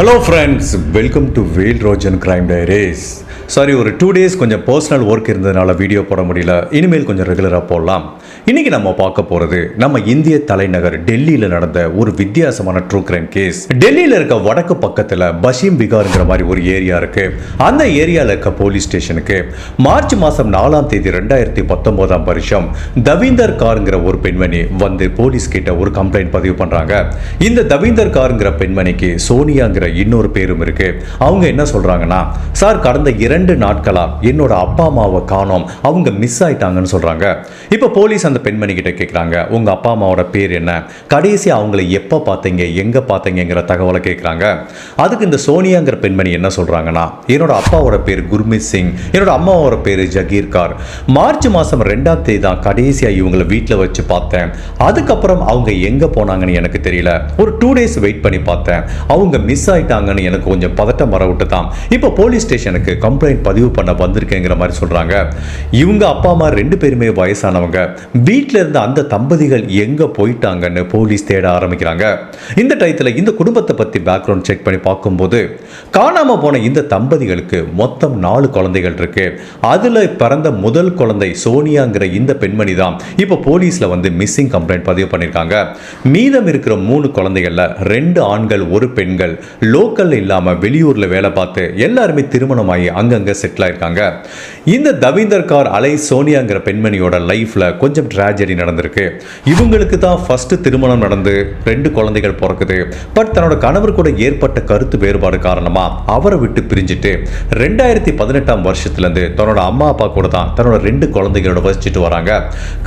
Hello friends welcome to வேல் ரோஜன் crime diaries sorry ஒரு டூ டேஸ் கொஞ்சம் பர்சனல் ஒர்க் இருந்ததுனால வீடியோ போட முடியல. இனிமேல் கொஞ்சம் ரெகுலராக போடலாம். இன்னைக்கு நம்ம பார்க்க போறது நம்ம இந்திய தலைநகர் டெல்லியில நடந்த ஒரு வித்தியாசமான ட்ரூ கிரைம் கேஸ் டெல்லியில இருக்க வடக்கு பக்கத்துல பஷீம் விகார்ங்கிற மாதிரி ஒரு ஏரியா இருக்கு. அந்த ஏரியால இருக்க போலீஸ் ஸ்டேஷனுக்கு மார்ச் மாசம் நாலாம் தேதி ரெண்டாயிரத்தி பத்தொன்பதாம் வருஷம் தவீந்தர் கார்ங்கிற ஒரு பெண்மணி வந்து போலீஸ் கிட்ட ஒரு கம்ப்ளைண்ட் பதிவு பண்றாங்க. இந்த தவீந்தர் கார்ங்கிற பெண்மணிக்கு சோனியாங்கிற இன்னொரு பேரும் இருக்கு. அவங்க என்ன சொல்றாங்கன்னா சார் கடந்த இரண்டு நாட்களா என்னோட அப்பா அம்மாவை காணோம். அவங்க மிஸ் ஆயிட்டாங்கன்னு சொல்றாங்க. இப்போ போலீஸ் அந்த பெண்மணி கிட்ட கேட்குறாங்க உங்க அப்பா அம்மாவோட பேர் என்ன? கடைசி அவங்கள எப்போ பார்த்தீங்க எங்க பார்த்தீங்கங்கிற தகவலை கேட்குறாங்க அதுக்கு இந்த சோனியாங்கிற பெண்மணி என்ன சொல்றாங்கன்னா என்னோட அப்பாவோட பேர் குர்மித் சிங் என்னோட அம்மாவோட பேர் ஜகீர் கார் மார்ச் மாதம் ரெண்டாம் தேதி தான் கடைசியாக இவங்களை வீட்டில் வச்சு பார்த்தேன் அதுக்கப்புறம் அவங்க எங்கே போனாங்கன்னு எனக்கு தெரியல. ஒரு டூ டேஸ் வெயிட் பண்ணி பார்த்தேன் அவங்க மிஸ் ஆயிட்டாங்கன்னு எனக்கு கொஞ்சம் பதட்டம் வர விட்டு தான் இப்போ போலீஸ் ஸ்டேஷனுக்கு கம்ப்ளைண்ட் பதிவு பண்ண வந்திருக்கேங்கிற மாதிரி சொல்கிறாங்க இவங்க அப்பா அம்மா ரெண்டு பேருமே வயசானவங்க. வீட்டில் இருந்த அந்த தம்பதிகள் எங்கே போயிட்டாங்கன்னு போலீஸ் தேட ஆரம்பிக்கிறாங்க. இந்த டயத்தில் இந்த குடும்பத்தை பற்றி பேக்ரவுண்ட் செக் பண்ணி பார்க்கும்போது காணாமல் போன இந்த தம்பதிகளுக்கு மொத்தம் நாலு குழந்தைகள் இருக்கு. அதில் பிறந்த முதல் குழந்தை சோனியாங்கிற இந்த பெண்மணி தான் இப்போ போலீஸில் வந்து மிஸ்ஸிங் கம்ப்ளைண்ட் பதிவு பண்ணியிருக்காங்க மீதம் இருக்கிற மூணு குழந்தைகள்ல ரெண்டு ஆண்கள் ஒரு பெண்கள். லோக்கல் இல்லாமல் வெளியூரில் வேலை பார்த்து எல்லாருமே திருமணமாகி அங்கங்கே செட்டில் ஆயிருக்காங்க. இந்த தவீந்தர் கார் அலை சோனியாங்கிற பெண்மணியோட லைஃப்ல கொஞ்சம் ட்ராஜடி நடந்திருக்கு. இவங்களுக்கு தான் ஃபஸ்ட்டு திருமணம் நடந்து ரெண்டு குழந்தைகள் பிறக்குது. பட் தன்னோட கணவர் கூட ஏற்பட்ட கருத்து வேறுபாடு காரணமாக அவரை விட்டு பிரிஞ்சுட்டு ரெண்டாயிரத்தி பதினெட்டாம் வருஷத்துலேருந்து தன்னோட அம்மா அப்பா கூட தான் தன்னோட ரெண்டு குழந்தைகளோட வசிச்சுட்டு வராங்க.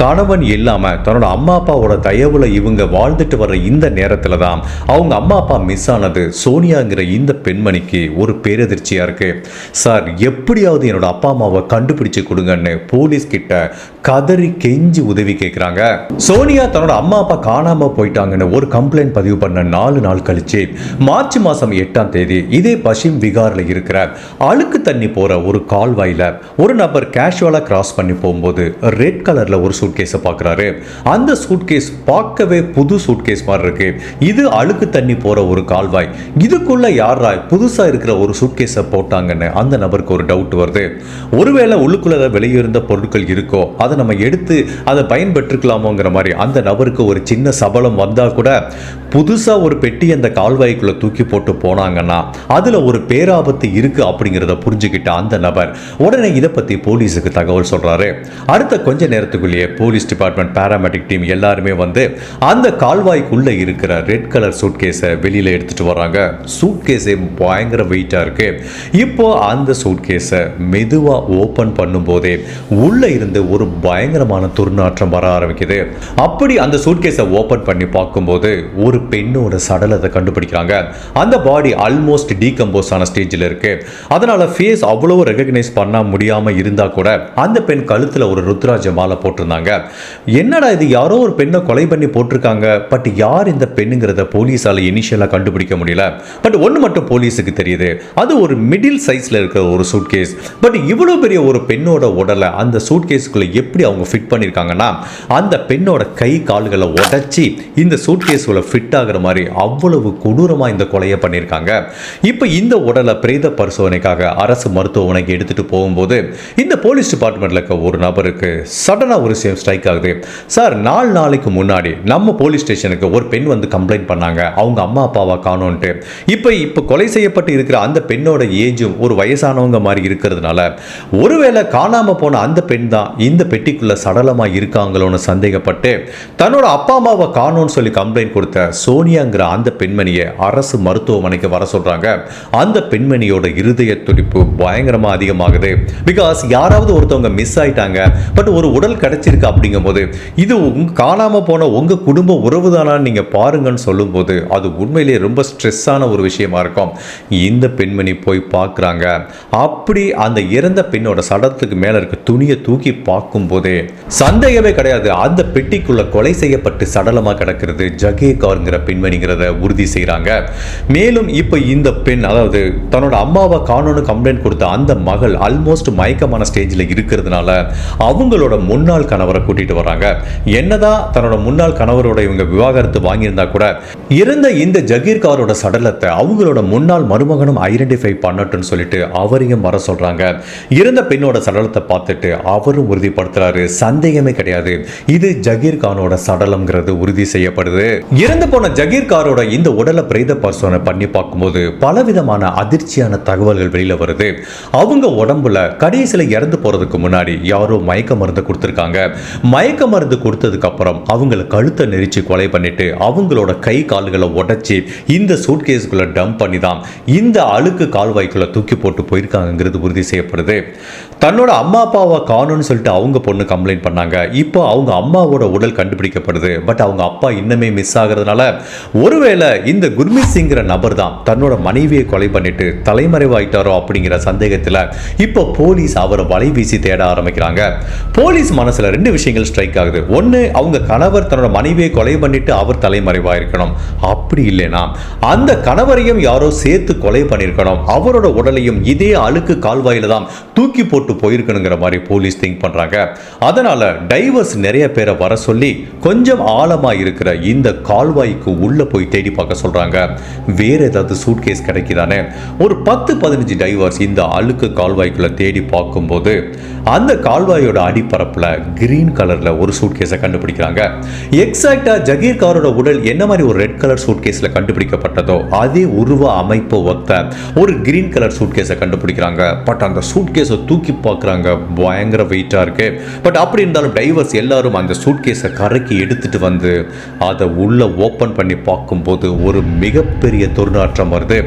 கணவன் இல்லாமல் தன்னோட அம்மா அப்பாவோட தயவில் இவங்க வாழ்ந்துட்டு வர்ற இந்த நேரத்தில் தான் அவங்க அம்மா அப்பா மிஸ் ஆனது சோனியாங்கிற இந்த பெண்மணிக்கு ஒரு பேரதிர்ச்சியாக இருக்கு. சார் எப்படியாவது என்னோட அப்பா அம்மாவை கண்டுபிடிச்சு கொடுங்கன்னு போலீஸ் கிட்ட கதறி கெஞ்சி உதவி கேட்குறாங்க சோனியா தன்னோட அம்மா அப்பா காணாம போயிட்டாங்கன்னு ஒரு கம்ப்ளைண்ட் பதிவு பண்ண நாலு நாள் கழிச்சு மார்ச் மாசம் எட்டாம் தேதி இதே பசிம் விகாரில் இருக்கிற அழுக்கு தண்ணி போற ஒரு கால்வாயில ஒரு நபர் கேஷுவலா கிராஸ் பண்ணி போகும்போது ரெட் கலர்ல ஒரு சூட்கேஸை பார்க்குறாரு அந்த சூட்கேஸ் பார்க்கவே புது சூட்கேஸ் மாதிரி இருக்கு. இது அழுக்கு தண்ணி போற ஒரு கால்வாய். இதுக்குள்ள யாரா புதுசா இருக்கிற ஒரு சூட்கேஸை போட்டாங்கன்னு அந்த நபருக்கு ஒரு டவுட் வருது. ஒருவேளை உள்ளுக்குள்ள வெளியிருந்த பொருட்கள் இருக்கோ அதை நம்ம எடுத்து அதை பயன்பெற்றுக்கலாமோங்கிற மாதிரி அந்த நபருக்கு ஒரு சின்ன சபலம் வந்தால் கூட புதுசாக ஒரு பெட்டி அந்த கால்வாய்க்குள்ளே தூக்கி போட்டு போனாங்கன்னா அதில் ஒரு பேராபத்து இருக்கு அப்படிங்கிறத புரிஞ்சுக்கிட்ட அந்த நபர். உடனே இதை பற்றி போலீஸுக்கு தகவல் சொல்றாரு. அடுத்த கொஞ்ச நேரத்துக்குள்ளேயே போலீஸ் டிபார்ட்மெண்ட் பேராமெடிக் டீம் எல்லாருமே வந்து அந்த கால்வாய்க்குள்ளே இருக்கிற ரெட் கலர் சூட்கேஸை வெளியில் எடுத்துகிட்டு வராங்க சூட்கேஸே பயங்கர வெயிட்டாக இருக்கு. இப்போ அந்த சூட்கேஸை மெதுவாக ஓப்பன் பண்ணும்போதே உள்ளே இருந்து ஒரு பயங்கரமான துர்நாற்றம் வர ஆரம்பிக்குது. அப்படி அந்த சூட்கேஸை ஓபன் பண்ணி பார்க்கும்போது ஒரு பெண்ணோட சடலத்தை கண்டுபிடிக்கிறாங்க. அந்த பாடி ஆல்மோஸ்ட் டீகம்போஸ் ஆன ஸ்டேஜில் இருக்கு. அதனால ஃபேஸ் அவ்வளோ ரெகக்னைஸ் பண்ண முடியாம இருந்தா கூட அந்த பெண் கழுத்தில் ஒரு ருத்ராஜ மாலை போட்டிருந்தாங்க. என்னடா இது யாரோ ஒரு பெண்ணை கொலை பண்ணி போட்டிருக்காங்க. பட் யார் இந்த பெண்ணுங்கிறத போலீஸால் இனிஷியலாக கண்டுபிடிக்க முடியல. பட் ஒன்று மட்டும் போலீஸுக்கு தெரியுது. அது ஒரு மிடில் சைஸில் இருக்கிற ஒரு சூட்கேஸ் பட் இவ்வளோ பெரிய ஒரு பெண்ணோட உடலை அந்த சூட்கேஸ்க்குள்ள எப்படி அவங்க ஃபிட் பண்ணியிருக்காங்கன்னா அந்த பெண்ணோட கை கால்களை உடைச்சி இந்த சூட்கேஸ்குள்ள ஃபிட் ஆகுற மாதிரி அவ்வளவு கொடூரமா இந்த கொலையை பண்ணியிருக்காங்க. இப்போ இந்த உடலை பிரேத பரிசோதனைக்காக அரசு மருத்துவமனைக்கு எடுத்துட்டு போகும்போது இந்த போலீஸ் டிபார்ட்மெண்ட்ல இருக்க ஒரு நபருக்கு சடனா ஒரு சேம் ஸ்ட்ரைக் ஆகுது. சார் நாலு நாளைக்கு முன்னாடி நம்ம போலீஸ் ஸ்டேஷனுக்கு ஒரு பெண் வந்து கம்ப்ளைண்ட் பண்ணாங்க. அவங்க அம்மா அப்பாவை காணோன்ட்டு. இப்போ இப்போ கொலை செய்யப்பட்டு இருக்கிற அந்த பெண்ணோட ஏஜும் ஒரு வயசானவங்க மாதிரி இருக்கிறதுனால ஒருவேளை காணாம போன அந்த பெண் தான் இந்த பெட்டிக்குள்ள சடலமா இருக்காங்களோன்னு சந்தேகப்பட்டு தன்னோட அப்பா அம்மாவை காணோன்னு சொல்லி கம்ப்ளைண்ட் கொடுத்த சோனியாங்கிற அந்த பெண்மணியை அரசு மருத்துவமனைக்கு வர சொல்கிறாங்க அந்த பெண்மணியோட இருதய துடிப்பு பயங்கரமாக அதிகமாகுது. பிகாஸ் யாராவது ஒருத்தவங்க மிஸ் ஆயிட்டாங்க. பட் ஒரு உடல் கிடைச்சிருக்கு அப்படிங்கும் போது இது காணாமல் போன உங்கள் குடும்ப உறவு தானான்னு நீங்கள் பாருங்கன்னு சொல்லும்போது அது உண்மையிலேயே ரொம்ப ஸ்ட்ரெஸ்ஸான ஒரு விஷயமா இருக்கும். இந்த பெண்மணி போய் பார்க்குறாங்க. அப்படி அந்த இறந்த பெண்ணோட சடத்துக்கு மேலே இருக்க துணியை தூக்கி பார்க்கும்போதே சந்தேகம் சந்தேகமே கிடையாது. அந்த பெட்டிக்குள்ள கொலை செய்யப்பட்டு சடலமா கிடக்கிறது ஜகீர் கவுர்ங்கிற பெண்மணிங்கிறத உறுதி செய்கிறாங்க மேலும் இப்போ இந்த பெண் அதாவது தன்னோட அம்மாவை காணோன்னு கம்ப்ளைண்ட் கொடுத்த அந்த மகள் ஆல்மோஸ்ட் மயக்கமான ஸ்டேஜில் இருக்கிறதுனால அவங்களோட முன்னாள் கணவரை கூட்டிட்டு வராங்க என்னதான் தன்னோட முன்னாள் கணவரோட இவங்க விவாகரத்து வாங்கியிருந்தா கூட இருந்த இந்த ஜகீர் காரோட சடலத்தை அவங்களோட முன்னாள் மருமகனும் ஐடென்டிஃபை பண்ணட்டும்னு சொல்லிட்டு அவரையும் வர சொல்றாங்க. இறந்த பெண்ணோட சடலத்தை பார்த்துட்டு அவரும் உறுதிப்படுத்துறாரு. சந்தேகமே கிடையாது. இது ஜகீர் கானோட சடலம்ங்கிறது உறுதி செய்யப்படுது. இறந்து போன ஜகீர் காரோட இந்த உடலை பிரேத பரிசோதனை பண்ணி பார்க்கும்போது பலவிதமான அதிர்ச்சியான தகவல்கள் வெளியில வருது. அவங்க உடம்புல கடைசியில் இறந்து போறதுக்கு முன்னாடி யாரோ மயக்க மருந்து கொடுத்துருக்காங்க. மயக்க மருந்து கொடுத்ததுக்கு அப்புறம் அவங்கள கழுத்தை நெரிச்சு கொலை பண்ணிட்டு அவங்களோட கை கால்களை உடைச்சி இந்த சூட்கேஸ்குள்ள டம்ப் பண்ணி தான் இந்த அழுக்கு கால்வாய்க்குள்ள தூக்கி போட்டு போயிருக்காங்கிறது உறுதி செய்யப்படுது. தன்னோட அம்மா அப்பாவை காணும்னு சொல்லிட்டு அவங்க பொண்ணு கம்ப்ளைண்ட் பண்ணாங்க. இப்போ அவங்க அம்மாவோட உடல் கண்டுபிடிக்கப்படுது. பட் அவங்க அப்பா இன்னுமே மிஸ் ஆகிறதுனால ஒருவேளை இந்த குர்மித் சிங்கிற நபர் தான் தன்னோட மனைவியை கொலை பண்ணிட்டு தலைமறைவாயிட்டாரோ அப்படிங்கிற சந்தேகத்தில் இப்போ போலீஸ் அவரை வலை வீசி தேட ஆரம்பிக்கிறாங்க. போலீஸ் மனசுல ரெண்டு விஷயங்கள் ஸ்ட்ரைக் ஆகுது. ஒன்று அவங்க கணவர் தன்னோட மனைவியை கொலை பண்ணிட்டு அவர் தலைமறைவாயிருக்கணும். அப்படி இல்லைனா அந்த கணவரையும் யாரோ சேர்த்து கொலை பண்ணியிருக்கணும். அவரோட உடலையும் இதே அழுக்கு கால்வாயில தான் தூக்கி போட்டு போயிருக்கணுங்கிற மாதிரி போலீஸ் திங்க் பண்றாங்க. அதனால டைவர்ஸ் நிறைய பேரை வர சொல்லி கொஞ்சம் ஆழமா இருக்கிற இந்த கால்வாய்க்கு உள்ள போய் தேடி பார்க்க சொல்றாங்க. வேற ஏதாவது சூட்கேஸ் கிடைக்குதானே? ஒரு பத்து பதினஞ்சு டைவர்ஸ் இந்த அழுக்கு கால்வாய்க்குள்ள தேடி பார்க்கும்போது அந்த கால்வாயோட அடிப்பரப்பில் கிரீன் கலர்ல ஒரு சூட்கேஸை கண்டுபிடிக்கிறாங்க. எக்ஸாக்டாக ஜகீர் காரோட உடல் என்ன மாதிரி ஒரு ரெட் கலர் சூட்கேஸ்ல கண்டுபிடிக்கப்பட்டதோ அதே உருவ அமைப்பு ஒத்த ஒரு கிரீன் கலர் சூட்கேஸை கண்டுபிடிக்கிறாங்க. பட் அந்த சூட்கேஸை தூக்கி பார்க்குறாங்க பயங்கர வெயிட்டாக இருக்கு. பட் அப்படி இருந்தாலும் டைவர்ஸ் எல்லாரும் அந்த சூட்கேஸை கரைக்கி எடுத்துட்டு வந்து அதை உள்ள ஓப்பன் பண்ணி பார்க்கும்போது ஒரு மிகப்பெரிய துர்நாற்றம் வருது.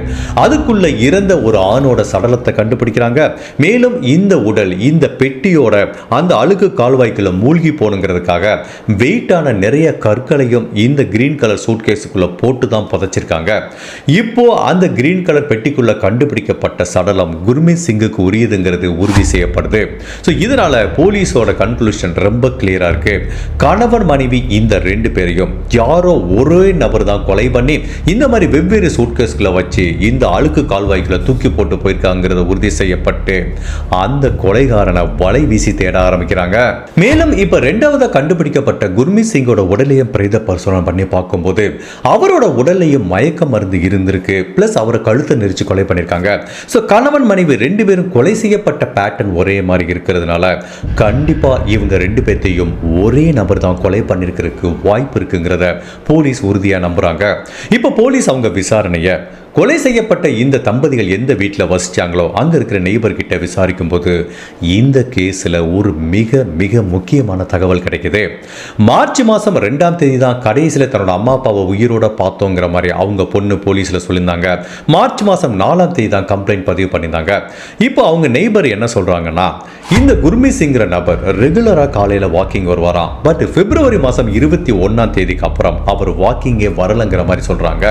அதுக்குள்ளே இறந்த ஒரு ஆணோட சடலத்தை கண்டுபிடிக்கிறாங்க. மேலும் இந்த உடல் இந்த பெட்டியோட அந்த அழுக்கு கால்வாய்க்குள்ள மூழ்கி போகணுங்கிறதுக்காக வெயிட்டான நிறைய கற்களையும் இந்த கிரீன் கலர் சூட்கேஸுக்குள்ளே போட்டு தான் புதைச்சிருக்காங்க. இப்போ அந்த கிரீன் கலர் பெட்டிக்குள்ளே கண்டுபிடிக்கப்பட்ட சடலம் குர்மித் சிங்குக்கு உரியதுங்கிறது உறுதி செய்யப்படுது. ஸோ இதனால் போலீஸோட கன்க்ளூஷன் ரொம்ப கிளியராக இருக்கு. கணவன் மனைவி இந்த ரெண்டு பேரையும் யாரோ ஒரே நபர் தான் கொலை பண்ணி இந்த மாதிரி வெவ்வேறு சூட்கேஸ்களை வச்சு இந்த அழுக்கு கால்வாய்களை தூக்கி போட்டு போயிருக்காங்கிறத உறுதி செய்யப்பட்டு அந்த கொலைகாரனை வலை வீசி தேட ஆரம்பிக்கிறாங்க. மேலும் இப்போ ரெண்டாவதா கண்டுபிடிக்கப்பட்ட குர்மீத் சிங்கோட உடலையும் பிரேத பரிசோதனை பண்ணி பார்க்கும்போது அவரோட உடல்லையும் மயக்க மருந்து இருந்திருக்கு. ப்ளஸ் அவரை கழுத்தை நெரிச்சு கொலை பண்ணியிருக்காங்க. ஸோ கணவன் மனைவி ரெண்டு பேரும் கொலை செய்யப்பட்ட பேட்டர்ன் ஒரே மாதிரி இருக்கிறதுனால கண்டிப்பா இவங்க ரெண்டு பேர்த்தையும் ஒரே நபர் தான் கொலை பண்ணியிருக்கிறதுக்கு வாய்ப்பு இருக்குங்கிறத போலீஸ் உறுதியா நம்புறாங்க. இப்போ போலீஸ் அவங்க விசாரணையை கொலை செய்யப்பட்ட இந்த தம்பதிகள் எந்த வீட்டில் வசிச்சாங்களோ அங்கே இருக்கிற நெய்பர்கிட்ட விசாரிக்கும் போது இந்த கேஸில் ஒரு மிக மிக முக்கியமான தகவல் கிடைக்குது. மார்ச் மாதம் ரெண்டாம் தேதி தான் கடைசியில் தன்னோட அம்மா அப்பாவை உயிரோட பார்த்தோங்கிற மாதிரி அவங்க பொண்ணு போலீஸில் சொல்லியிருந்தாங்க. மார்ச் மாதம் நாலாம் தேதி தான் கம்ப்ளைண்ட் பதிவு பண்ணியிருந்தாங்க. இப்போ அவங்க நெய்பர் என்ன சொல்கிறாங்கன்னா இந்த குர்மி சிங்கிற நபர் ரெகுலராக காலையில் வாக்கிங் வருவாராம். பட் பிப்ரவரி மாதம் இருபத்தி ஒன்றாம் தேதிக்கு அப்புறம் அவர் வாக்கிங்கே வரலங்கிற மாதிரி சொல்கிறாங்க